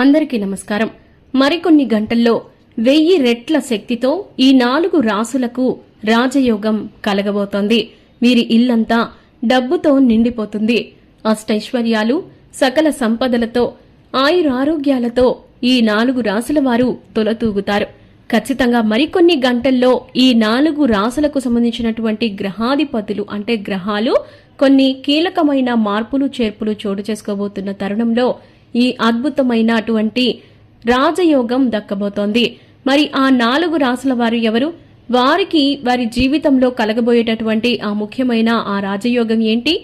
అందరికీ నమస్కారం. మరికొన్ని గంటల్లో వెయ్యి రెట్ల శక్తితో ఈ నాలుగు రాసులకు రాజయోగం కలగబోతోంది. వీరి ఇల్లంతా డబ్బుతో నిండిపోతుంది. అష్టైశ్వర్యాలు సకల సంపదలతో ఆయురారోగ్యాలతో ఈ నాలుగు రాసుల వారు తొలతూగుతారు. ఖచ్చితంగా మరికొన్ని గంటల్లో ఈ నాలుగు రాసులకు సంబంధించినటువంటి గ్రహాధిపతులు అంటే గ్రహాలు కొన్ని కీలకమైన మార్పులు చేర్పులు చోటు చేసుకోబోతున్న తరుణంలో ఈ అద్భుతమైన అటువంటి రాజయోగం దక్కబోతోంది. మరి ఆ నాలుగు రాసుల వారు ఎవరు? వారికి వారి జీవితంలో కలగబోయేటటువంటి ఆ ముఖ్యమైన ఆ రాజయోగం ఏంటి?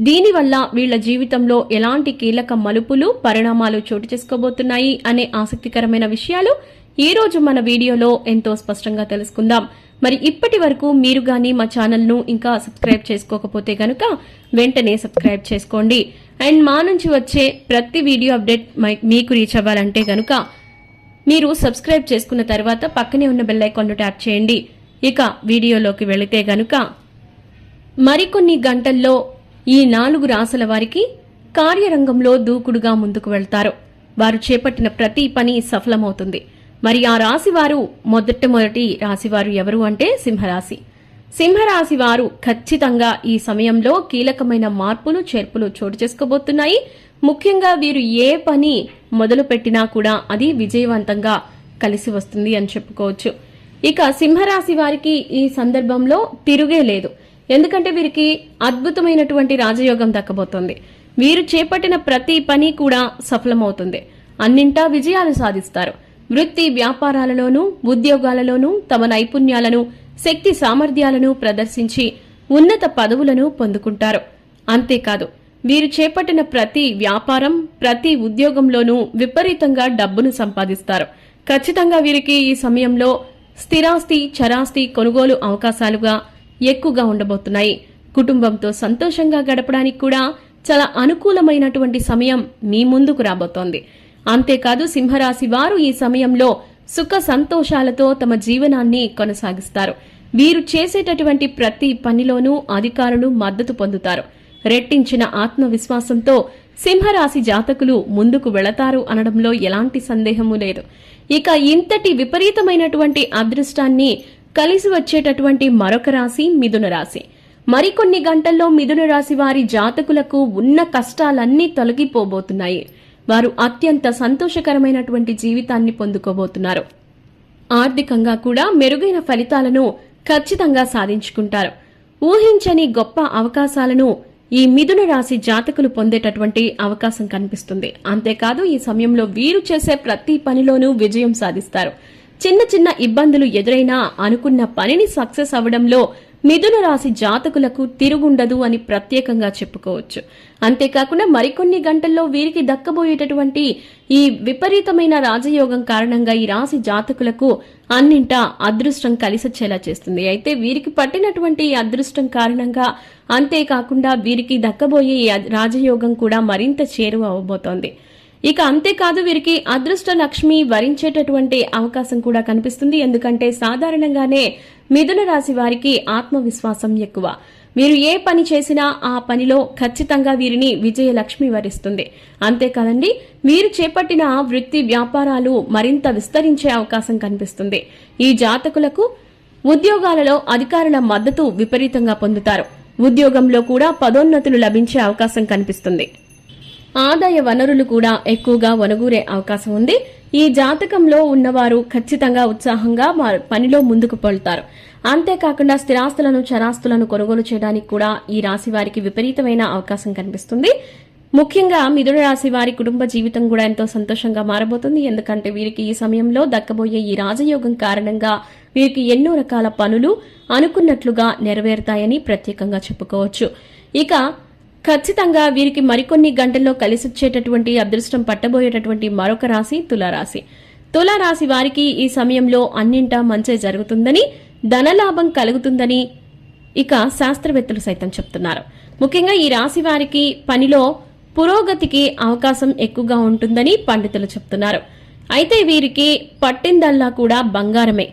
దీనివల్ల వీళ్ళ జీవితంలో ఎలాంటి కీలక మలుపులు పరిణామాలు చోటు చేసుకోబోతున్నాయి అనే ఆసక్తికరమైన విషయాలు ఈ రోజు మన వీడియోలో ఎంతో స్పష్టంగా తెలుసుకుందాం. మరి ఇప్పటి వరకు మీరు గాని మా ఛానల్ను ఇంకా సబ్స్క్రైబ్ చేసుకోకపోతే గనుక వెంటనే సబ్స్క్రైబ్ చేసుకోండి. అండ్ మా నుంచి వచ్చే ప్రతి వీడియో అప్డేట్ మై- మీకు రీచ్ అవ్వాలంటే గనుక మీరు సబ్స్క్రైబ్ చేసుకున్న తర్వాత పక్కనే ఉన్న బెల్ ఐకాన్ను ట్యాప్ చేయండి. ఇక వీడియోలోకి వెళితే గనుక మరికొన్ని గంటల్లో ఈ నాలుగు రాసుల వారికి కార్యరంగంలో దూకుడుగా ముందుకు వెళ్తారు. వారు చేపట్టిన ప్రతి పని సఫలమవుతుంది. మరి ఆ రాశివారు మొదట మొదటి రాశివారు ఎవరు అంటే సింహరాశి. సింహరాశి వారు ఖచ్చితంగా ఈ సమయంలో కీలకమైన మార్పులు చేర్పులు చోటు చేసుకోబోతున్నాయి. ముఖ్యంగా వీరు ఏ పని మొదలు పెట్టినా కూడా అది విజయవంతంగా కలిసి వస్తుంది అని చెప్పుకోవచ్చు. ఇక సింహరాశి వారికి ఈ సందర్భంలో తిరుగే లేదు. ఎందుకంటే వీరికి అద్భుతమైనటువంటి రాజయోగం దక్కబోతోంది. వీరు చేపట్టిన ప్రతి పని కూడా సఫలమవుతుంది. అన్నింటా విజయాలు సాధిస్తారు. వృత్తి వ్యాపారాలలోనూ ఉద్యోగాలలోనూ తమ నైపుణ్యాలను శక్తి సామర్థ్యాలను ప్రదర్శించి ఉన్నత పదవులను పొందుకుంటారు. అంతేకాదు వీరు చేపట్టిన ప్రతి వ్యాపారం ప్రతి ఉద్యోగంలోనూ విపరీతంగా డబ్బును సంపాదిస్తారు. ఖచ్చితంగా వీరికి ఈ సమయంలో స్థిరాస్తి చరాస్తి కొనుగోలు అవకాశాలుగా ఎక్కువగా ఉండబోతున్నాయి. కుటుంబంతో సంతోషంగా గడపడానికి కూడా చాలా అనుకూలమైనటువంటి సమయం మీ ముందుకు రాబోతోంది. అంతేకాదు సింహరాశి వారు ఈ సమయంలో సుఖ సంతోషాలతో తమ జీవనాన్ని కొనసాగిస్తారు. వీరు చేసేటటువంటి ప్రతి పనిలోనూ అధికారులు మద్దతు పొందుతారు. రెట్టించిన ఆత్మవిశ్వాసంతో సింహరాశి జాతకులు ముందుకు వెళతారు అనడంలో ఎలాంటి సందేహము లేదు. ఇక ఇంతటి విపరీతమైనటువంటి అదృష్టాన్ని కలిసి వచ్చేటటువంటి మరొక రాశి మిథున రాశి. మరికొన్ని గంటల్లో మిథున రాశి వారి జాతకులకు ఉన్న కష్టాలన్నీ తొలగిపోబోతున్నాయి. వారు అత్యంత సంతోషకరమైనటువంటి జీవితాన్ని పొందుకోబోతున్నారు. ఆర్థికంగా కూడా మెరుగైన ఫలితాలను ఖచ్చితంగా సాధించుకుంటారు. ఊహించని గొప్ప అవకాశాలను ఈ మిథున రాశి జాతకులు పొందేటటువంటి అవకాశం కనిపిస్తుంది. అంతేకాదు ఈ సమయంలో వీరు చేసే ప్రతి పనిలోనూ విజయం సాధిస్తారు. చిన్న చిన్న ఇబ్బందులు ఎదురైనా అనుకున్న పనిని సక్సెస్ అవ్వడంలో మిథున రాశి జాతకులకు తిరుగుండదు అని ప్రత్యేకంగా చెప్పుకోవచ్చు. అంతేకాకుండా మరికొన్ని గంటల్లో వీరికి దక్కబోయేటటువంటి ఈ విపరీతమైన రాజయోగం కారణంగా ఈ రాశి జాతకులకు అన్నింటా అదృష్టం కలిసొచ్చేలా చేస్తుంది. అయితే వీరికి పట్టినటువంటి ఈ అదృష్టం కారణంగా అంతేకాకుండా వీరికి దక్కబోయే ఈ రాజయోగం కూడా మరింత చేరువ అవబోతోంది. ఇక అంతేకాదు వీరికి అదృష్ట లక్ష్మి వరించేటటువంటి అవకాశం కూడా కనిపిస్తుంది. ఎందుకంటే సాధారణంగానే మిథున రాశి వారికి ఆత్మవిశ్వాసం ఎక్కువ. మీరు ఏ పని చేసినా ఆ పనిలో ఖచ్చితంగా వీరిని విజయలక్ష్మి వరిస్తుంది. అంతేకాదండి మీరు చేపట్టిన వృత్తి వ్యాపారాలు మరింత విస్తరించే అవకాశం కనిపిస్తుంది. ఈ జాతకులకు ఉద్యోగాలలో అధికారుల మద్దతు విపరీతంగా పొందుతారు. ఉద్యోగంలో కూడా పదోన్నతులు లభించే అవకాశం కనిపిస్తుంది. ఆదాయ వనరులు కూడా ఎక్కువగా వనగూరే అవకాశం ఉంది. ఈ జాతకంలో ఉన్నవారు ఖచ్చితంగా ఉత్సాహంగా పనిలో ముందుకు వెళ్తారు అంతేకాకుండా స్థిరాస్తులను చరాస్తులను కొనుగోలు చేయడానికి కూడా ఈ రాశి వారికి విపరీతమైన అవకాశం కనిపిస్తుంది. ముఖ్యంగా మిథున రాశి వారి కుటుంబ జీవితం కూడా ఎంతో సంతోషంగా మారబోతుంది. ఎందుకంటే వీరికి ఈ సమయంలో దక్కబోయే ఈ రాజయోగం కారణంగా వీరికి ఎన్నో రకాల పనులు అనుకున్నట్లుగా నెరవేరుతాయని ప్రత్యేకంగా చెప్పుకోవచ్చు. ఇక ఖచ్చితంగా వీరికి మరికొన్ని గంటల్లో కలిసొచ్చేటటువంటి అదృష్టం పట్టబోయేటటువంటి మరొక రాశి తులారాశి. తులారాశి వారికి ఈ సమయంలో అన్నింటా మంచే జరుగుతుందని ధనలాభం కలుగుతుందని ఇక శాస్త్రవేత్తలు సైతం చెప్తున్నారు. ముఖ్యంగా ఈ రాశి వారికి పనిలో పురోగతికి అవకాశం ఎక్కువగా ఉంటుందని పండితులు చెప్తున్నారు. అయితే వీరికి పట్టిందల్లా కూడా బంగారమే.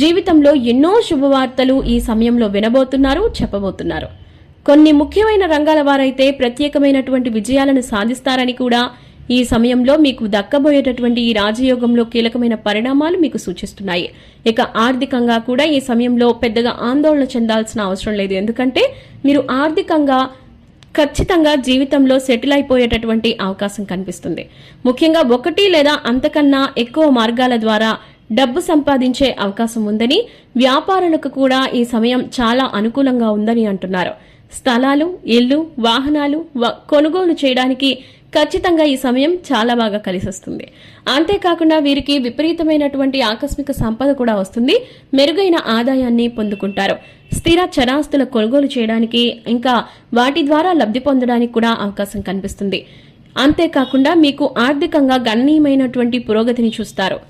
జీవితంలో ఎన్నో శుభవార్తలు ఈ సమయంలో వినబోతున్నారు చెప్పబోతున్నారు. కొన్ని ముఖ్యమైన రంగాల వారైతే ప్రత్యేకమైనటువంటి విజయాలను సాధిస్తారని కూడా ఈ సమయంలో మీకు దక్కబోయేటటువంటి ఈ రాజయోగంలో కీలకమైన పరిణామాలు మీకు సూచిస్తున్నాయి. ఇక ఆర్థికంగా కూడా ఈ సమయంలో పెద్దగా ఆందోళన చెందాల్సిన అవసరం లేదు. ఎందుకంటే మీరు ఆర్థికంగా ఖచ్చితంగా జీవితంలో సెటిల్ అయిపోయేటటువంటి అవకాశం కనిపిస్తుంది. ముఖ్యంగా ఒకటి లేదా అంతకన్నా ఎక్కువ మార్గాల ద్వారా డబ్బు సంపాదించే అవకాశం ఉందని వ్యాపారులకు కూడా ఈ సమయం చాలా అనుకూలంగా ఉందని అంటున్నారు. స్థలాలు ఇల్లు వాహనాలు వ- కొనుగోలు చేయడానికి ఖచ్చితంగా ఈ సమయం చాలా బాగా కలిసొస్తుంది. అంతేకాకుండా వీరికి విపరీతమైనటువంటి ఆకస్మిక సంపద కూడా వస్తుంది. మెరుగైన ఆదాయాన్ని పొందుకుంటారు. స్థిర చరాస్తుల కొనుగోలు చేయడానికి ఇంకా వాటి ద్వారా లబ్ధి పొందడానికి కూడా అవకాశం కనిపిస్తుంది. అంతేకాకుండా మీకు ఆర్థికంగా గణనీయమైనటువంటి పురోగతిని చూస్తారు.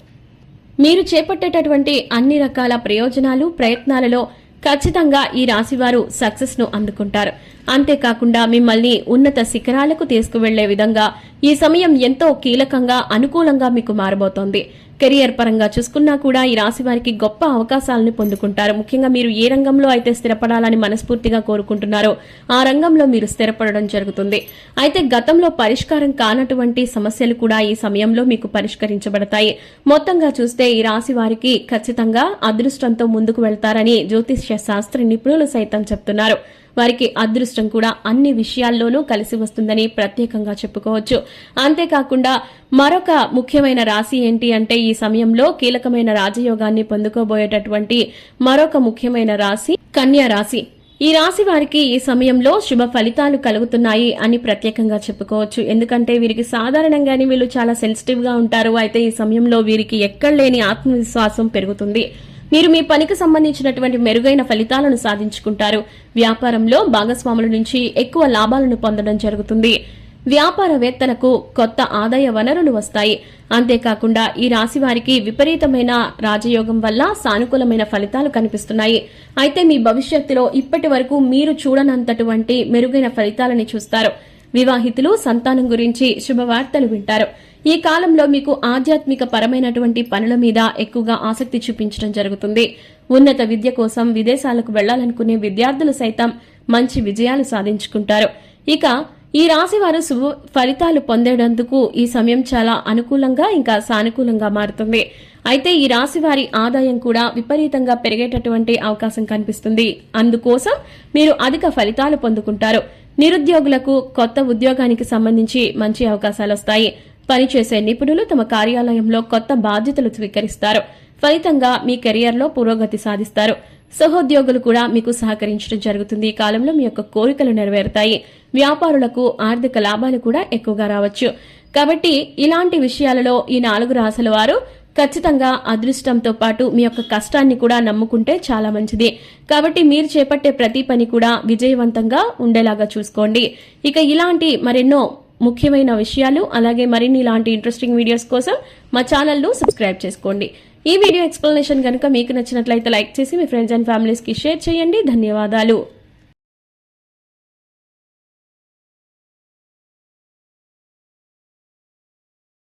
మీరు చేపట్టేటటువంటి అన్ని రకాల ప్రయోజనాలు ప్రయత్నాలలో ఖచ్చితంగా ఈ రాశివారు సక్సెస్ను అందుకుంటారు. అంతేకాకుండా మిమ్మల్ని ఉన్నత శిఖరాలకు తీసుకువెళ్ళే విధంగా ఈ సమయం ఎంతో కీలకంగా అనుకూలంగా మీకు మారబోతోంది. కెరియర్ పరంగా చూసుకున్నా కూడా ఈ రాశి వారికి గొప్ప అవకాశాలను పొందుకుంటారు. ముఖ్యంగా మీరు ఏ రంగంలో అయితే స్థిరపడాలని మనస్ఫూర్తిగా కోరుకుంటున్నారో ఆ రంగంలో మీరు స్థిరపడడం జరుగుతుంది. అయితే గతంలో పరిష్కారం కానటువంటి సమస్యలు కూడా ఈ సమయంలో మీకు పరిష్కరించబడతాయి. మొత్తంగా చూస్తే ఈ రాశి వారికి ఖచ్చితంగా అదృష్టంతో ముందుకు వెళ్తారని జ్యోతిష్య శాస్త్ర నిపుణులు సైతం చెప్తున్నారు. వారికి అదృష్టం కూడా అన్ని విషయాల్లోనూ కలిసి వస్తుందని ప్రత్యేకంగా చెప్పుకోవచ్చు. అంతేకాకుండా మరొక ముఖ్యమైన రాశి ఏంటి అంటే ఈ సమయంలో కీలకమైన రాజయోగాన్ని పొందుకోబోయేటటువంటి మరొక ముఖ్యమైన రాశి కన్యా రాశి. ఈ రాశి వారికి ఈ సమయంలో శుభ ఫలితాలు కలుగుతున్నాయి అని ప్రత్యేకంగా చెప్పుకోవచ్చు. ఎందుకంటే వీరికి సాధారణంగానే వీళ్ళు చాలా సెన్సిటివ్గా ఉంటారు. అయితే ఈ సమయంలో వీరికి ఎక్కడ లేని ఆత్మవిశ్వాసం పెరుగుతుంది. మీరు మీ పనికి సంబంధించినటువంటి మెరుగైన ఫలితాలను సాధించుకుంటారు. వ్యాపారంలో భాగస్వాముల నుంచి ఎక్కువ లాభాలను పొందడం జరుగుతుంది. వ్యాపారవేత్తలకు కొత్త ఆదాయ వనరులు వస్తాయి. అంతేకాకుండా ఈ రాశి వారికి విపరీతమైన రాజయోగం వల్ల సానుకూలమైన ఫలితాలు కనిపిస్తున్నాయి. అయితే మీ భవిష్యత్తులో ఇప్పటి వరకు మీరు చూడనంతటువంటి మెరుగైన ఫలితాలని చూస్తారు. వివాహితులు సంతానం గురించి శుభవార్తలు వింటారు. ఈ కాలంలో మీకు ఆధ్యాత్మిక పరమైనటువంటి పనుల మీద ఎక్కువగా ఆసక్తి చూపించడం జరుగుతుంది. ఉన్నత విద్య కోసం విదేశాలకు వెళ్ళాలనుకునే విద్యార్థులు సైతం మంచి విజయాలు సాధించుకుంటారు. ఇక ఈ రాశి వారు శుభ ఫలితాలు పొందేటందుకు ఈ సమయం చాలా అనుకూలంగా ఇంకా సానుకూలంగా మారుతుంది. అయితే ఈ రాశి వారి ఆదాయం కూడా విపరీతంగా పెరిగేటటువంటి అవకాశం కనిపిస్తుంది. అందుకోసం మీరు అధిక ఫలితాలు పొందుకుంటారు. నిరుద్యోగులకు కొత్త ఉద్యోగానికి సంబంధించి మంచి అవకాశాలు వస్తాయి. పనిచేసే నిపుణులు తమ కార్యాలయంలో కొత్త బాధ్యతలు స్వీకరిస్తారు. ఫలితంగా మీ కెరియర్లో పురోగతి సాధిస్తారు. సహోద్యోగులు కూడా మీకు సహకరించడం జరుగుతుంది. ఈ కాలంలో మీ యొక్క కోరికలు నెరవేరుతాయి. వ్యాపారులకు ఆర్థిక లాభాలు కూడా ఎక్కువగా రావచ్చు. కాబట్టి ఇలాంటి విషయాలలో ఈ నాలుగు రాశుల వారు ఖచ్చితంగా అదృష్టంతో పాటు మీ యొక్క కష్టాన్ని కూడా నమ్ముకుంటే చాలా మంచిది. కాబట్టి మీరు చేపట్టే ప్రతి పని కూడా విజయవంతంగా ఉండేలాగా చూసుకోండి. ఇక ఇలాంటి మరెన్నో ముఖ్యమైన విషయాలు అలాగే మరిన్ని ఇలాంటి ఇంట్రెస్టింగ్ వీడియోస్ కోసం మా ఛానల్ను సబ్స్క్రైబ్ చేసుకోండి. ఈ వీడియో ఎక్స్ప్లెనేషన్ కనుక మీకు నచ్చినట్లయితే లైక్ చేసి మీ ఫ్రెండ్స్ అండ్ ఫ్యామిలీస్కి షేర్ చేయండి. ధన్యవాదాలు.